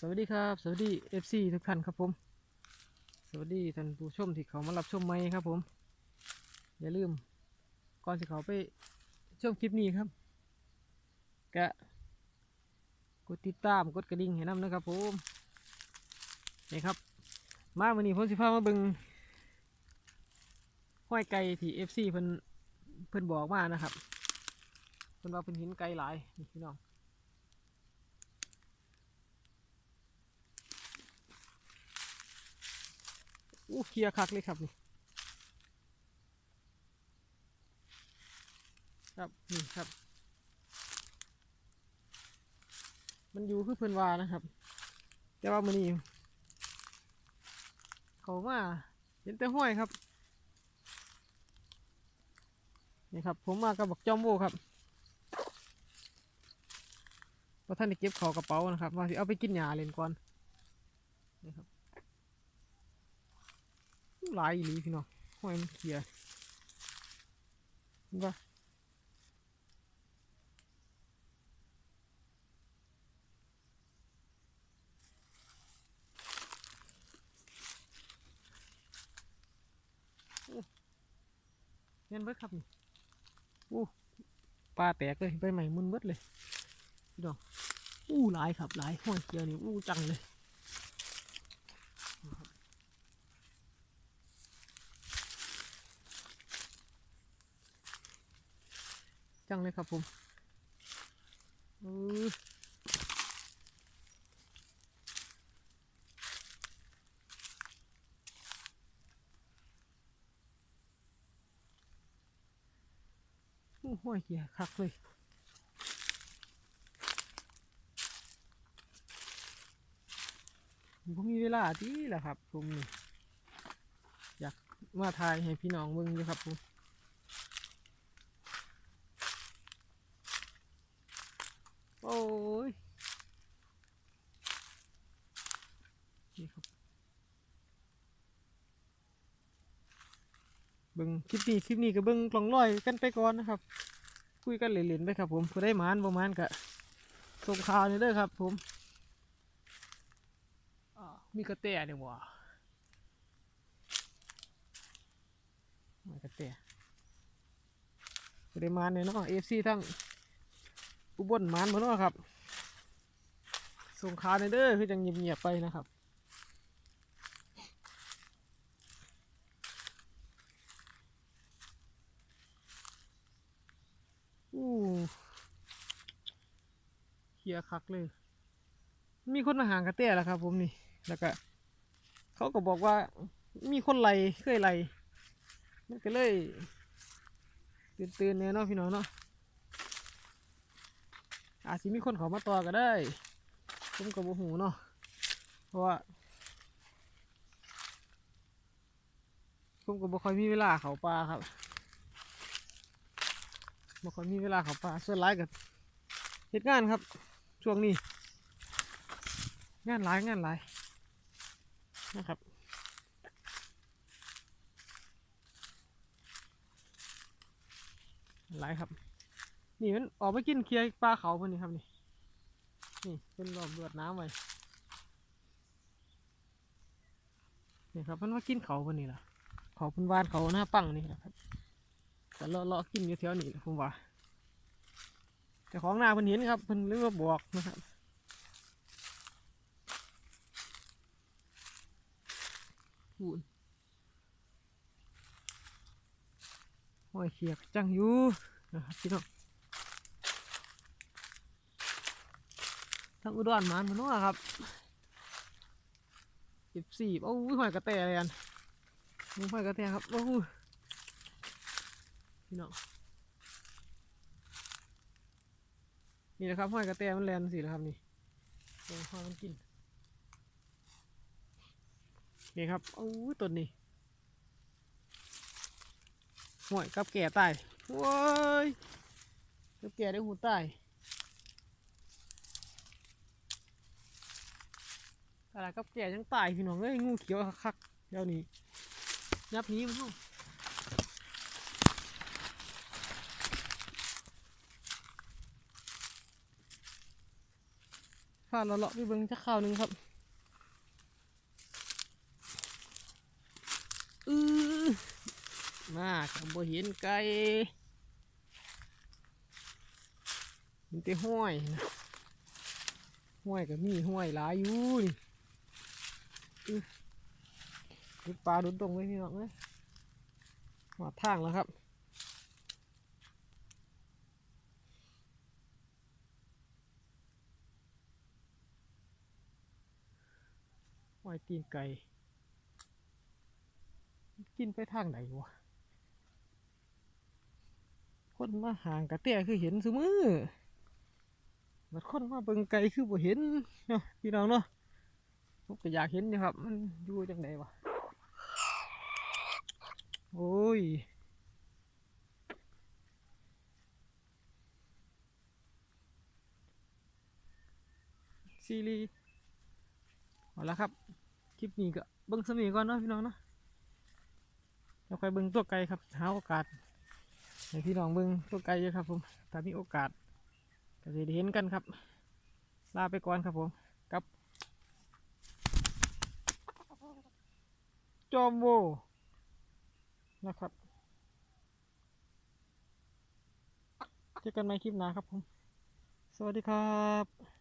สวัสดีครับ สวัสดี FC ทุกท่านครับผม สวัสดีท่านผู้ชมที่เขามารับชมใหมครับผม อย่าลืม ก่อนที่เขาไปชมคลิปนี้ครับกะกดติดตามกดกระดิ่งให้น้ำนะครับผมนี่ครับ มาวันนี้ผมสิพามาเบิงห้อยไก่ที่ FC เพิ่นเพิ่นบอกมานะครับเพิ่นว่าเพิ่นเห็นไก่หลายนี่พี่น้อง อู้เคียร์คักเลยครับนี่ครับนี่ครับ มันอยู่คือเพิ่อนวานะครับ แต่ว่ามันนี่เขามาเห็นแต่ห้อยครับนี่ครับ ผมมากับบักจอมโบครับว่าท่านได้เก็บขอกระเป๋านะครับว่าสิเอาไปกินหญ้าเล่นก่อนนี่ครับ หลายอีหลีพี่น้องห้อยมันเขียเห็นปะโอ้เห็นเบิดครับนี่อู้ปลาแตกเลยใบใหม่มุนเบิดเลยพี่น้องอู้หลายครับหลายห้อยเขียวนี่อู้จังเลย จังเลยครับผมโอ้ห้อยเกียคักเลยผมมีเวลาที่แหละครับผมอยากมาถ่ายให้พี่น้องเบิ่งอยู่ครับผม โอ้ย นี่ครับ เบิ่งคลิปนี้คลิปนี้ก็เบิ่งกล่องลอยกันไปก่อนนะครับ คุยกันเล่นๆไปครับ ผมผู้ได้หมานประมาณกะส่งข่าวนี่เด้อครับ ผมอ้ามีกระแตะเนี่ยว่ะมากระแตผู้ได้หมานเนี่ยเนาะเอฟซีทั้งอุบลหมานมาเนาะครับส่งข่าวนอยเด้อคือจังเงียบๆไปนะครับ อู้เคียคักเลย มีคนมาหางกระเต้แล้วครับ ผมนี่ แล้วก็เขาก็บอกว่ามีคนไล่เคยไล่มันก็เลยตื่นๆเนี่ยเนาะพี่น้องเนาะอาจสิมีคนเขามาต่อก็ได้ ผมกับโบหูเนาะเพราะว่าผมก็บ่ค่อยมีเวลาเขาปลาครับ บ่ค่อยมีเวลาเขาปลาส่วนหลายกับเหตุงานครับ ช่วงนี้ งานหลายงานหลายนะครับหลายครับ นี่มันออกไปกินเคลียปลาเขาเพิ่นนี่ครับนี่นี่เป็นรอบเลือดน้ำไว้นี่ครับเพิ่นว่ากินเขาเพิ่นนี่ล่ะเขาเพิ่นวานเขาหน้าปังนี่แหละครับ แต่เลาะเลาะกินอยู่แถวนี้ผมว่าแต่ของหน้าเพิ่นเห็นครับเพิ่นเรียกบอกนะครับพูนห้อยเขียกจังอยู่นะครับพี่น้องทางอุดรมานมันว่าครับสิบสี่โอ้ยหอยกระแตอะไรกันหอยกระแตครับโอ้ย พี่น้องนี่นะครับห้อยกระแตมันแลนสิแล้วครับนี่ลงหอยมันกิน นี่ครับโอ้ยต้นนี้ห้อยกับแก่ตายโว้ยกับแก่ได้หูตายอะไรกับแก่ยังตายพี่น้องเอ้ยงูเขียวคักๆเดี๋ยวนี้ยับนี้มันห้อง ฟาเลาะไปเบิ่งจักข้าวหนึงครับอือมาครับบ่เห็นไก่เห็นแต่ห้อยนะห้อยก็มีห้อยหลายอยู่นี่ดูปลาดุนตรงไว้พี่น้องเอ้ยหอดทางแล้วครับ ห้อยตีนไก่ กินไปทางไหนวะ คนมาห่างกระเตี้ยคือเห็นสมือบัดคนมาเบิ่งไก่คือบ่เห็นเนาะพี่น้องเนาะผมก็อยากเห็นอยู่ครับ มันอยู่จังไหนวะ โอ้ยซีรีส์ เอาละครับ คลิปนี้ก็เบิ่งสมีก่อนเนาะพี่น้องเนาะแล้วค่อยเบิ่งตัวไกลครับหาโอกาสให้พี่น้องเบิ่งตัวไกลเยอะครับผมถ้ามีโอกาสก็จะได้เห็นกันครับ ลาไปก่อนครับผมกับจอมโวนะครับเจอกันใหม่คลิปหน้าครับผม สวัสดีครับ